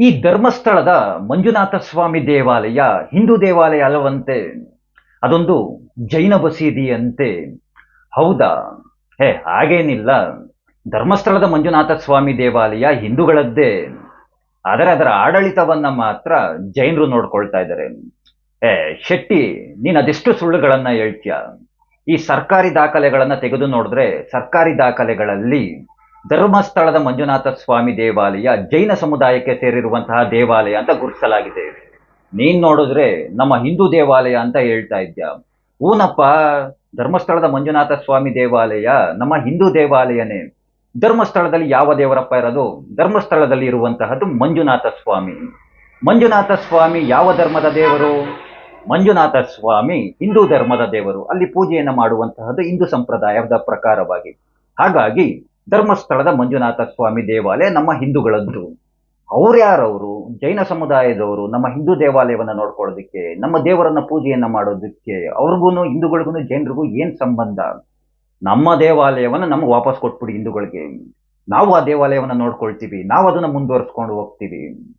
ಈ ಧರ್ಮಸ್ಥಳದ ಮಂಜುನಾಥ ಸ್ವಾಮಿ ದೇವಾಲಯ ಹಿಂದೂ ದೇವಾಲಯ ಅಲ್ಲವಂತೆ ಅದೊಂದು ಜೈನ ಬಸೀದಿಯಂತೆ. ಹೌದಾ? ಹೇ, ಹಾಗೇನಿಲ್ಲ. ಧರ್ಮಸ್ಥಳದ ಮಂಜುನಾಥ ಸ್ವಾಮಿ ದೇವಾಲಯ ಹಿಂದೂಗಳದ್ದೇ. ಆದರೆ ಅದರ ಆಡಳಿತವನ್ನ ಮಾತ್ರ ಜೈನರು ನೋಡ್ಕೊಳ್ತಾ ಇದ್ದಾರೆ. ಏ ಶೆಟ್ಟಿ, ನೀನ್ ಅದೆಷ್ಟು ಸುಳ್ಳುಗಳನ್ನ ಹೇಳ್ತೀಯ? ಈ ಸರ್ಕಾರಿ ದಾಖಲೆಗಳನ್ನ ತೆಗೆದು ನೋಡಿದ್ರೆ ಸರ್ಕಾರಿ ದಾಖಲೆಗಳಲ್ಲಿ ಧರ್ಮಸ್ಥಳದ ಮಂಜುನಾಥ ಸ್ವಾಮಿ ದೇವಾಲಯ ಜೈನ ಸಮುದಾಯಕ್ಕೆ ಸೇರಿರುವಂತಹ ದೇವಾಲಯ ಅಂತ ಗುರುತಿಸಲಾಗಿದೆ. ನೀನ್ ನೋಡಿದ್ರೆ ನಮ್ಮ ಹಿಂದೂ ದೇವಾಲಯ ಅಂತ ಹೇಳ್ತಾ ಇದ್ಯಾ. ಊನಪ್ಪ, ಧರ್ಮಸ್ಥಳದ ಮಂಜುನಾಥ ಸ್ವಾಮಿ ದೇವಾಲಯ ನಮ್ಮ ಹಿಂದೂ ದೇವಾಲಯನೇ. ಧರ್ಮಸ್ಥಳದಲ್ಲಿ ಯಾವ ದೇವರಪ್ಪ ಇರೋದು? ಧರ್ಮಸ್ಥಳದಲ್ಲಿ ಇರುವಂತಹದ್ದು ಮಂಜುನಾಥ ಸ್ವಾಮಿ. ಮಂಜುನಾಥ ಸ್ವಾಮಿ ಯಾವ ಧರ್ಮದ ದೇವರು? ಮಂಜುನಾಥ ಸ್ವಾಮಿ ಹಿಂದೂ ಧರ್ಮದ ದೇವರು. ಅಲ್ಲಿ ಪೂಜೆಯನ್ನು ಮಾಡುವಂತಹದ್ದು ಹಿಂದೂ ಸಂಪ್ರದಾಯದ ಪ್ರಕಾರವಾಗಿ. ಹಾಗಾಗಿ ಧರ್ಮಸ್ಥಳದ ಮಂಜುನಾಥ ಸ್ವಾಮಿ ದೇವಾಲಯ ನಮ್ಮ ಹಿಂದೂಗಳದ್ದು. ಅವ್ರು ಯಾರವರು? ಜೈನ ಸಮುದಾಯದವರು ನಮ್ಮ ಹಿಂದೂ ದೇವಾಲಯವನ್ನು ನೋಡ್ಕೊಳ್ಳೋದಕ್ಕೆ, ನಮ್ಮ ದೇವರನ್ನ ಪೂಜೆಯನ್ನ ಮಾಡೋದಕ್ಕೆ ಅವ್ರಿಗೂ ಹಿಂದೂಗಳಿಗೂ ಜೈನರಿಗೂ ಏನ್ ಸಂಬಂಧ? ನಮ್ಮ ದೇವಾಲಯವನ್ನ ನಮ್ಗೆ ವಾಪಸ್ ಕೊಟ್ಬಿಡಿ ಹಿಂದೂಗಳಿಗೆ. ನಾವು ಆ ದೇವಾಲಯವನ್ನ ನೋಡ್ಕೊಳ್ತೀವಿ. ನಾವು ಅದನ್ನ ಮುಂದುವರಿಸ್ಕೊಂಡು ಹೋಗ್ತೀವಿ.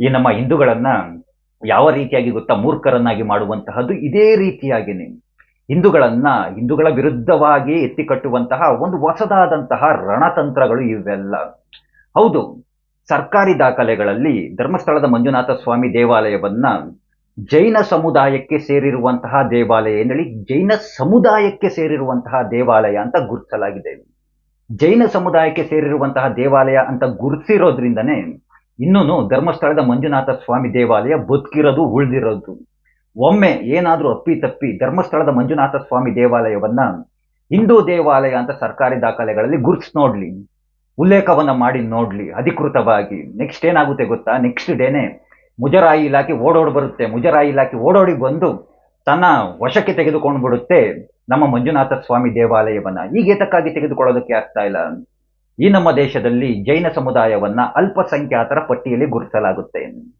ಈ ನಮ್ಮ ಹಿಂದೂಗಳನ್ನ ಯಾವ ರೀತಿಯಾಗಿ ಗೊತ್ತಾ ಮೂರ್ಖರನ್ನಾಗಿ ಮಾಡುವಂತಹದ್ದು ಇದೇ ರೀತಿಯಾಗಿನೇ. ಹಿಂದೂಗಳನ್ನ, ಹಿಂದೂಗಳ ವಿರುದ್ಧವಾಗಿ ಎತ್ತಿಕಟ್ಟುವಂತಹ ಒಂದು ಹೊಸದಾದಂತಹ ರಣತಂತ್ರಗಳು ಇವೆಲ್ಲ. ಹೌದು, ಸರ್ಕಾರಿ ದಾಖಲೆಗಳಲ್ಲಿ ಧರ್ಮಸ್ಥಳದ ಮಂಜುನಾಥ ಸ್ವಾಮಿ ದೇವಾಲಯವನ್ನ ಜೈನ ಸಮುದಾಯಕ್ಕೆ ಸೇರಿರುವಂತಹ ದೇವಾಲಯ ಎಂದೇಳಿ ಜೈನ ಸಮುದಾಯಕ್ಕೆ ಸೇರಿರುವಂತಹ ದೇವಾಲಯ ಅಂತ ಗುರುತಿಸಲಾಗಿದೆ. ಜೈನ ಸಮುದಾಯಕ್ಕೆ ಸೇರಿರುವಂತಹ ದೇವಾಲಯ ಅಂತ ಗುರುತಿಸಿರೋದ್ರಿಂದನೇ ಇನ್ನೂ ಧರ್ಮಸ್ಥಳದ ಮಂಜುನಾಥ ಸ್ವಾಮಿ ದೇವಾಲಯ ಬದುಕಿರೋದು, ಉಳಿದಿರೋದು. ಒಮ್ಮೆ ಏನಾದರೂ ಅಪ್ಪಿ ತಪ್ಪಿ ಧರ್ಮಸ್ಥಳದ ಮಂಜುನಾಥ ಸ್ವಾಮಿ ದೇವಾಲಯವನ್ನ ಹಿಂದೂ ದೇವಾಲಯ ಅಂತ ಸರ್ಕಾರಿ ದಾಖಲೆಗಳಲ್ಲಿ ಗುರುತಿಸ್ ನೋಡ್ಲಿ. ಉಲ್ಲೇಖವನ್ನ ಮಾಡಿ ನೋಡ್ಲಿ ಅಧಿಕೃತವಾಗಿ. ನೆಕ್ಸ್ಟ್ ಏನಾಗುತ್ತೆ ಗೊತ್ತಾ? ನೆಕ್ಸ್ಟ್ ಡೇನೆ ಮುಜರಾಯಿ ಇಲಾಖೆ ಓಡೋಡಿ ಬರುತ್ತೆ. ಮುಜರಾಯಿ ಇಲಾಖೆ ಓಡೋಡಿ ಬಂದು ತನ್ನ ವಶಕ್ಕೆ ತೆಗೆದುಕೊಂಡು ಬಿಡುತ್ತೆ ನಮ್ಮ ಮಂಜುನಾಥ ಸ್ವಾಮಿ ದೇವಾಲಯವನ್ನ. ಈಗ ಏತಕ್ಕಾಗಿ ತೆಗೆದುಕೊಳ್ಳೋದಕ್ಕೆ ಆಗ್ತಾ ಇಲ್ಲ? ಈ ನಮ್ಮ ದೇಶದಲ್ಲಿ ಜೈನ ಸಮುದಾಯವನ್ನ ಅಲ್ಪಸಂಖ್ಯಾತರ ಪಟ್ಟಿಯಲ್ಲಿ ಗುರುತಿಸಲಾಗುತ್ತೆ.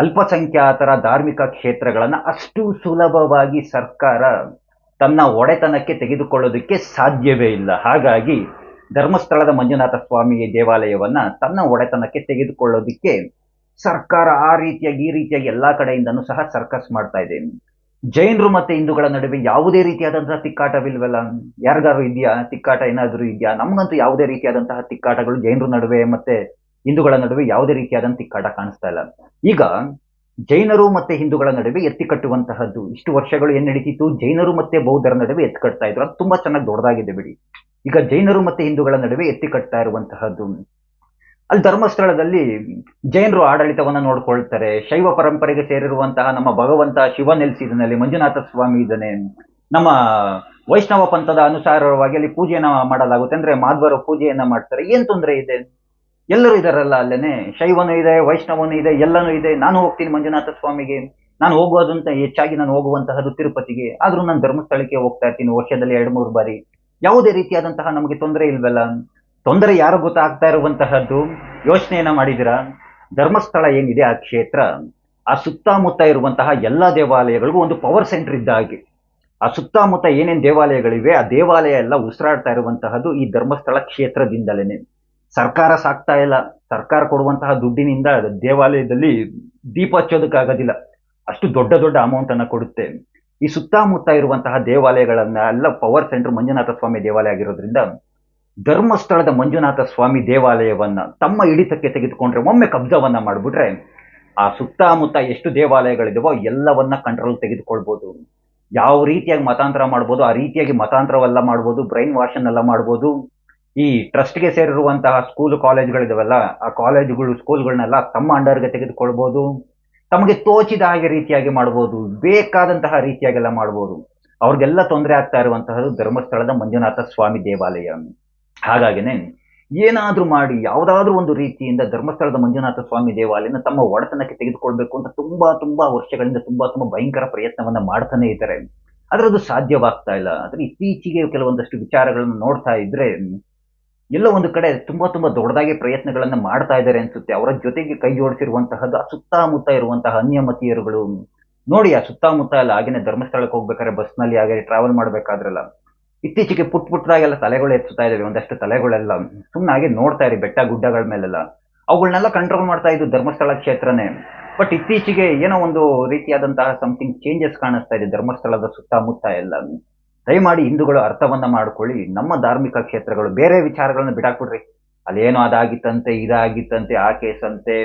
ಅಲ್ಪಸಂಖ್ಯಾತರ ಧಾರ್ಮಿಕ ಕ್ಷೇತ್ರಗಳನ್ನು ಅಷ್ಟು ಸುಲಭವಾಗಿ ಸರ್ಕಾರ ತನ್ನ ಒಡೆತನಕ್ಕೆ ತೆಗೆದುಕೊಳ್ಳೋದಕ್ಕೆ ಸಾಧ್ಯವೇ ಇಲ್ಲ. ಹಾಗಾಗಿ ಧರ್ಮಸ್ಥಳದ ಮಂಜುನಾಥ ಸ್ವಾಮಿ ದೇವಾಲಯವನ್ನ ತನ್ನ ಒಡೆತನಕ್ಕೆ ತೆಗೆದುಕೊಳ್ಳೋದಕ್ಕೆ ಸರ್ಕಾರ ಆ ರೀತಿಯಾಗಿ, ಈ ರೀತಿಯಾಗಿ ಎಲ್ಲಾ ಕಡೆಯಿಂದನೂ ಸಹ ಸರ್ಕಸ್ ಮಾಡ್ತಾ ಇದೆ. ಜೈನರು ಮತ್ತೆ ಹಿಂದೂಗಳ ನಡುವೆ ಯಾವುದೇ ರೀತಿಯಾದಂತಹ ತಿಕ್ಕಾಟವಿಲ್ವಲ್ಲ? ಯಾರಿಗಾರು ಇದೆಯಾ? ತಿಕ್ಕಾಟ ಏನಾದರೂ ಇದೆಯಾ? ನಮಗಂತೂ ಯಾವುದೇ ರೀತಿಯಾದಂತಹ ತಿಕ್ಕಾಟಗಳು ಜೈನರ ನಡುವೆ ಮತ್ತೆ ಹಿಂದೂಗಳ ನಡುವೆ ಯಾವುದೇ ರೀತಿಯಾದಂತಹ ತಿಕ್ಕಾಟ ಕಾಣಿಸ್ತಾ ಇಲ್ಲ. ಈಗ ಜೈನರು ಮತ್ತೆ ಹಿಂದೂಗಳ ನಡುವೆ ಎತ್ತಿ ಕಟ್ಟುವಂತಹದ್ದು ಇಷ್ಟು ವರ್ಷಗಳು ಏನ್ ನಡೀತಿತ್ತು? ಜೈನರು ಮತ್ತೆ ಬೌದ್ಧರ ನಡುವೆ ಎತ್ತಿ ಕಟ್ತಾ ಇದ್ರು. ಅದು ತುಂಬಾ ಚೆನ್ನಾಗಿ ದೊಡ್ಡದಾಗಿದೆ ಬಿಡಿ. ಈಗ ಜೈನರು ಮತ್ತೆ ಹಿಂದೂಗಳ ನಡುವೆ ಎತ್ತಿ ಕಟ್ತಾ ಇರುವಂತಹದ್ದು. ಅಲ್ಲಿ ಧರ್ಮಸ್ಥಳದಲ್ಲಿ ಜೈನರು ಆಡಳಿತವನ್ನ ನೋಡ್ಕೊಳ್ತಾರೆ. ಶೈವ ಪರಂಪರೆಗೆ ಸೇರಿರುವಂತಹ ನಮ್ಮ ಭಗವಂತ ಶಿವ ನೆಲೆಸಿದನಲ್ಲಿ ಮಂಜುನಾಥ ಸ್ವಾಮಿ ಇದ್ದಾನೆ. ನಮ್ಮ ವೈಷ್ಣವ ಪಂಥದ ಅನುಸಾರವಾಗಿ ಅಲ್ಲಿ ಪೂಜೆಯನ್ನ ಮಾಡಲಾಗುತ್ತೆ. ಅಂದ್ರೆ ಮಾಧ್ವರು ಪೂಜೆಯನ್ನ ಮಾಡ್ತಾರೆ. ಏನ್ ತೊಂದರೆ ಇದೆ? ಎಲ್ಲರೂ ಇದಾರಲ್ಲ ಅಲ್ಲೇನೆ? ಶೈವನೂ ಇದೆ, ವೈಷ್ಣವನೂ ಇದೆ, ಎಲ್ಲನೂ ಇದೆ. ನಾನು ಹೋಗ್ತೀನಿ ಮಂಜುನಾಥ ಸ್ವಾಮಿಗೆ. ನಾನು ಹೋಗೋದಂತ ಹೆಚ್ಚಾಗಿ ನಾನು ಹೋಗುವಂತಹದ್ದು ತಿರುಪತಿಗೆ. ಆದ್ರೂ ನಾನು ಧರ್ಮಸ್ಥಳಕ್ಕೆ ಹೋಗ್ತಾ ಇರ್ತೀನಿ ವರ್ಷದಲ್ಲಿ ಎರಡು ಮೂರು ಬಾರಿ. ಯಾವುದೇ ರೀತಿಯಾದಂತಹ ನಮಗೆ ತೊಂದರೆ ಇಲ್ವಲ್ಲ? ತೊಂದರೆ ಯಾರು ಗೊತ್ತಾಗ್ತಾ ಇರುವಂತಹದ್ದು? ಯೋಚನೆಯನ್ನ ಮಾಡಿದಿರಾ ಧರ್ಮಸ್ಥಳ ಏನಿದೆ ಆ ಕ್ಷೇತ್ರ? ಆ ಸುತ್ತಮುತ್ತ ಇರುವಂತಹ ಎಲ್ಲಾ ದೇವಾಲಯಗಳಿಗೂ ಒಂದು ಪವರ್ ಸೆಂಟರ್ ಇದ್ದ ಹಾಗೆ. ಆ ಸುತ್ತಮುತ್ತ ಏನೇನು ದೇವಾಲಯಗಳಿವೆ, ಆ ದೇವಾಲಯ ಎಲ್ಲ ಉಸಿರಾಡ್ತಾ ಇರುವಂತಹದ್ದು ಈ ಧರ್ಮಸ್ಥಳ ಕ್ಷೇತ್ರದಿಂದಲೇನೆ. ಸರ್ಕಾರ ಸಾಕ್ತಾ ಇಲ್ಲ, ಸರ್ಕಾರ ಕೊಡುವಂತಹ ದುಡ್ಡಿನಿಂದ ದೇವಾಲಯದಲ್ಲಿ ದೀಪ ಹಚ್ಚೋದಕ್ಕಾಗೋದಿಲ್ಲ. ಅಷ್ಟು ದೊಡ್ಡ ದೊಡ್ಡ ಅಮೌಂಟ್ ಅನ್ನ ಕೊಡುತ್ತೆ. ಈ ಸುತ್ತಮುತ್ತ ಇರುವಂತಹ ದೇವಾಲಯಗಳನ್ನ, ಎಲ್ಲ ಪವರ್ ಸೆಂಟರ್ ಮಂಜುನಾಥ ಸ್ವಾಮಿ ದೇವಾಲಯ ಆಗಿರೋದ್ರಿಂದ ಧರ್ಮಸ್ಥಳದ ಮಂಜುನಾಥ ಸ್ವಾಮಿ ದೇವಾಲಯವನ್ನ ತಮ್ಮ ಹಿಡಿತಕ್ಕೆ ತೆಗೆದುಕೊಂಡ್ರೆ ಒಮ್ಮೆ ಕಬ್ಜವನ್ನ ಮಾಡಿಬಿಟ್ರೆ ಆ ಸುತ್ತಮುತ್ತ ಎಷ್ಟು ದೇವಾಲಯಗಳಿದಾವೋ ಎಲ್ಲವನ್ನ ಕಂಟ್ರೋಲ್ ತೆಗೆದುಕೊಳ್ಬೋದು. ಯಾವ ರೀತಿಯಾಗಿ ಮತಾಂತರ ಮಾಡ್ಬೋದು, ಆ ರೀತಿಯಾಗಿ ಮತಾಂತರವೆಲ್ಲ ಮಾಡ್ಬೋದು ಬ್ರೈನ್ ವಾಶನ್ ಎಲ್ಲ ಮಾಡ್ಬೋದು. ಈ ಟ್ರಸ್ಟ್ಗೆ ಸೇರಿರುವಂತಹ ಸ್ಕೂಲ್ ಕಾಲೇಜ್ಗಳಿದಾವಲ್ಲ ಆ ಕಾಲೇಜುಗಳು ಸ್ಕೂಲ್ಗಳನ್ನೆಲ್ಲ ತಮ್ಮ ಅಂಡರ್ಗೆ ತೆಗೆದುಕೊಳ್ಬೋದು. ತಮಗೆ ತೋಚಿದ ಹಾಗೆ ರೀತಿಯಾಗಿ ಮಾಡ್ಬೋದು. ಬೇಕಾದಂತಹ ರೀತಿಯಾಗೆಲ್ಲ ಮಾಡ್ಬೋದು. ಅವ್ರಿಗೆಲ್ಲ ತೊಂದರೆ ಆಗ್ತಾ ಇರುವಂತಹದ್ದು ಧರ್ಮಸ್ಥಳದ ಮಂಜುನಾಥ ಸ್ವಾಮಿ ದೇವಾಲಯ. ಹಾಗಾಗಿನೇ ಏನಾದ್ರೂ ಮಾಡಿ, ಯಾವುದಾದ್ರೂ ಒಂದು ರೀತಿಯಿಂದ ಧರ್ಮಸ್ಥಳದ ಮಂಜುನಾಥ ಸ್ವಾಮಿ ದೇವಾಲಯನ ತಮ್ಮ ಒಡೆತನಕ್ಕೆ ತೆಗೆದುಕೊಳ್ಬೇಕು ಅಂತ ತುಂಬಾ ತುಂಬಾ ವರ್ಷಗಳಿಂದ ತುಂಬಾ ತುಂಬಾ ಭಯಂಕರ ಪ್ರಯತ್ನವನ್ನ ಮಾಡ್ತಾನೆ ಇದ್ದಾರೆ. ಆದ್ರೆ ಅದು ಸಾಧ್ಯವಾಗ್ತಾ ಇಲ್ಲ. ಆದ್ರೆ ಇತ್ತೀಚೆಗೆ ಕೆಲವೊಂದಷ್ಟು ವಿಚಾರಗಳನ್ನು ನೋಡ್ತಾ ಇದ್ರೆ ಎಲ್ಲ ಒಂದು ಕಡೆ ತುಂಬಾ ತುಂಬಾ ದೊಡ್ಡದಾಗಿ ಪ್ರಯತ್ನಗಳನ್ನ ಮಾಡ್ತಾ ಇದ್ದಾರೆ ಅನ್ಸುತ್ತೆ. ಅವರ ಜೊತೆಗೆ ಕೈ ಜೋಡಿಸಿರುವಂತಹದ್ದು, ಆ ಸುತ್ತಮುತ್ತ ಇರುವಂತಹ ಅನ್ಯಮತೀಯರುಗಳು. ನೋಡಿ, ಆ ಸುತ್ತಮುತ್ತ ಎಲ್ಲ ಹಾಗೇನೆ ಧರ್ಮಸ್ಥಳಕ್ಕೆ ಹೋಗ್ಬೇಕಾದ್ರೆ ಬಸ್ನಲ್ಲಿ ಹಾಗೆ ಟ್ರಾವೆಲ್ ಮಾಡ್ಬೇಕಾದ್ರಲ್ಲ ಇತ್ತೀಚೆಗೆ ಪುಟ್ ಪುಟ್ಟದಾಗೆಲ್ಲ ತಲೆಗಳು ಎತ್ತುತ್ತಾ ಇದಾವೆ ಒಂದಷ್ಟು ತಲೆಗಳೆಲ್ಲ. ಸುಮ್ಮನೆ ಹಾಗೆ ನೋಡ್ತಾ ಇರಿ, ಬೆಟ್ಟ ಗುಡ್ಡಗಳ ಮೇಲೆಲ್ಲ. ಅವುಗಳನ್ನೆಲ್ಲ ಕಂಟ್ರೋಲ್ ಮಾಡ್ತಾ ಇದ್ದು ಧರ್ಮಸ್ಥಳ ಕ್ಷೇತ್ರನೇ. ಬಟ್ ಇತ್ತೀಚೆಗೆ ಏನೋ ಒಂದು ರೀತಿಯಾದಂತಹ ಸಮಥಿಂಗ್ ಚೇಂಜಸ್ ಕಾಣಿಸ್ತಾ ಇದೆ, ಧರ್ಮಸ್ಥಳದ ಸುತ್ತಮುತ್ತ ಎಲ್ಲ. ದಯಮಾಡಿ ಹಿಂದೂಗಳು ಅರ್ಥವನ್ನ ಮಾಡ್ಕೊಳ್ಳಿ. ನಮ್ಮ ಧಾರ್ಮಿಕ ಕ್ಷೇತ್ರಗಳು ಬೇರೆ ವಿಚಾರಗಳನ್ನ ಬಿಡಾಕ್ಬಿಡ್ರಿ. ಅಲ್ಲೇನೋ ಅದಾಗಿತ್ತಂತೆ, ಇದಾಗಿತ್ತಂತೆ, ಆ ಕೇಸ್ ಅಂತೆ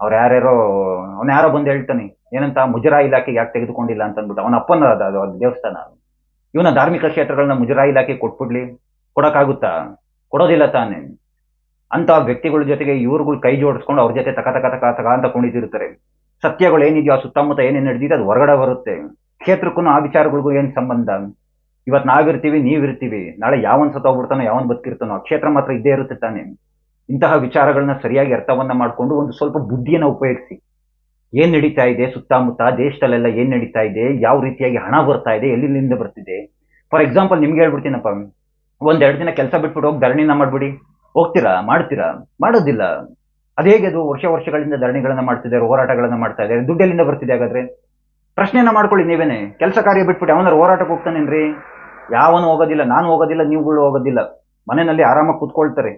ಅವ್ರು ಯಾರ್ಯಾರೋ, ಅವ್ನು ಯಾರೋ ಬಂದು ಹೇಳ್ತಾನೆ, ಏನಂತ ಮುಜರಾ ಇಲಾಖೆಗೆ ಯಾಕೆ ತೆಗೆದುಕೊಂಡಿಲ್ಲ ಅಂತ ಅಂದ್ಬಿಟ್ಟು ಅವನ ಅಪ್ಪನ ಅದು ದೇವಸ್ಥಾನ ಇವನ ಧಾರ್ಮಿಕ ಕ್ಷೇತ್ರಗಳನ್ನ ಮುಜರಾ ಇಲಾಖೆ ಕೊಟ್ಬಿಡ್ಲಿ. ಕೊಡಕ್ಕಾಗುತ್ತಾ? ಕೊಡೋದಿಲ್ಲ ತಾನೇ. ಅಂತ ವ್ಯಕ್ತಿಗಳ ಜೊತೆಗೆ ಇವ್ರುಗಳು ಕೈ ಜೋಡಿಸ್ಕೊಂಡು ಅವ್ರ ಜೊತೆ ತಕ ತಕ ತಕ ತಕ ಅಂತ ಕುಣಿತಿರ್ತಾರೆ. ಸತ್ಯಗಳು ಏನಿದೆಯೋ ಆ ಸುತ್ತಮುತ್ತ ಏನೇನು ನಡೆದಿದೆ, ಅದು ಹೊರಗಡೆ ಬರುತ್ತೆ. ಕ್ಷೇತ್ರಕ್ಕೂ ಆ ವಿಚಾರಗಳಿಗೂ ಏನು ಸಂಬಂಧ? ಇವತ್ತು ನಾವಿರ್ತೀವಿ, ನೀವಿರ್ತೀವಿ. ನಾಳೆ ಯಾವನ್ ಸತ್ತೋಗ್ಬಿಡ್ತಾನೋ ಯಾವನ್ ಬದುಕಿರ್ತಾನೋ ಕ್ಷೇತ್ರ ಮಾತ್ರ ಇದ್ದೇ ಇರುತ್ತೆ ತಾನೆ. ಇಂತಹ ವಿಚಾರಗಳನ್ನ ಸರಿಯಾಗಿ ಅರ್ಥವನ್ನ ಮಾಡಿಕೊಂಡು ಒಂದು ಸ್ವಲ್ಪ ಬುದ್ಧಿಯನ್ನ ಉಪಯೋಗಿಸಿ. ಏನ್ ನಡೀತಾ ಇದೆ ಸುತ್ತಮುತ್ತ, ದೇಶದಲ್ಲೆಲ್ಲ ಏನ್ ನಡೀತಾ ಇದೆ, ಯಾವ ರೀತಿಯಾಗಿ ಹಣ ಬರ್ತಾ ಇದೆ, ಎಲ್ಲಿಂದ ಬರ್ತಿದೆ? ಫಾರ್ ಎಕ್ಸಾಂಪಲ್ ನಿಮ್ಗೆ ಹೇಳ್ಬಿಡ್ತೀನಪ್ಪ. ಒಂದೆರಡು ದಿನ ಕೆಲಸ ಬಿಟ್ಬಿಟ್ಟು ಹೋಗಿ ಧರಣಿನ ಮಾಡ್ಬಿಡಿ. ಹೋಗ್ತೀರಾ? ಮಾಡ್ತೀರಾ? ಮಾಡೋದಿಲ್ಲ. ಅದು ಹೇಗೆ ಅದು ವರ್ಷ ವರ್ಷಗಳಿಂದ ಧರಣಿಗಳನ್ನ ಮಾಡ್ತಿದ್ದಾರೆ, ಹೋರಾಟಗಳನ್ನ ಮಾಡ್ತಾ ಇದ್ದಾರೆ, ದುಡ್ಡೆಲ್ಲಿಂದ ಬರ್ತಿದೆ ಹಾಗಾದ್ರೆ? ಪ್ರಶ್ನೆಯನ್ನ ಮಾಡ್ಕೊಳ್ಳಿ ನೀವೇನೆ. ಕೆಲಸ ಕಾರ್ಯ ಬಿಟ್ಬಿಟ್ಟು ಅವನಾರು ಹೋರಾಟಕ್ಕೆ ಹೋಗ್ತಾನೇನ್ರಿ? ಯಾವನು ಹೋಗೋದಿಲ್ಲ, ನಾನು ಹೋಗೋದಿಲ್ಲ, ನೀವುಗಳು ಹೋಗೋದಿಲ್ಲ. ಮನೆಯಲ್ಲಿ ಆರಾಮಾಗಿ ಕೂತ್ಕೊಳ್ತಾರೆ.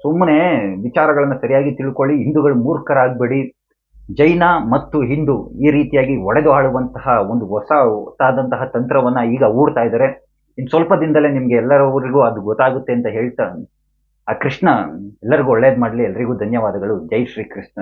ಸುಮ್ಮನೆ ವಿಚಾರಗಳನ್ನು ಸರಿಯಾಗಿ ತಿಳ್ಕೊಳ್ಳಿ, ಹಿಂದೂಗಳು ಮೂರ್ಖರಾಗಬೇಡಿ. ಜೈನ ಮತ್ತು ಹಿಂದೂ ಈ ರೀತಿಯಾಗಿ ಒಡೆದು ಆಳುವಂತಹ ಒಂದು ಹೊಸ ಹೊಸಾದಂತಹ ತಂತ್ರವನ್ನ ಈಗ ಹೂಡ್ತಾ ಇದ್ದಾರೆ. ಇನ್ನು ಸ್ವಲ್ಪ ದಿನದಲ್ಲೇ ನಿಮಗೆ ಎಲ್ಲರವರಿಗೂ ಅದು ಗೊತ್ತಾಗುತ್ತೆ ಅಂತ ಹೇಳ್ತಾ ಆ ಕೃಷ್ಣ, ಎಲ್ಲರಿಗೂ ಒಳ್ಳೇದು ಮಾಡ್ಲಿ, ಎಲ್ರಿಗೂ ಧನ್ಯವಾದಗಳು. ಜೈ ಶ್ರೀ ಕೃಷ್ಣ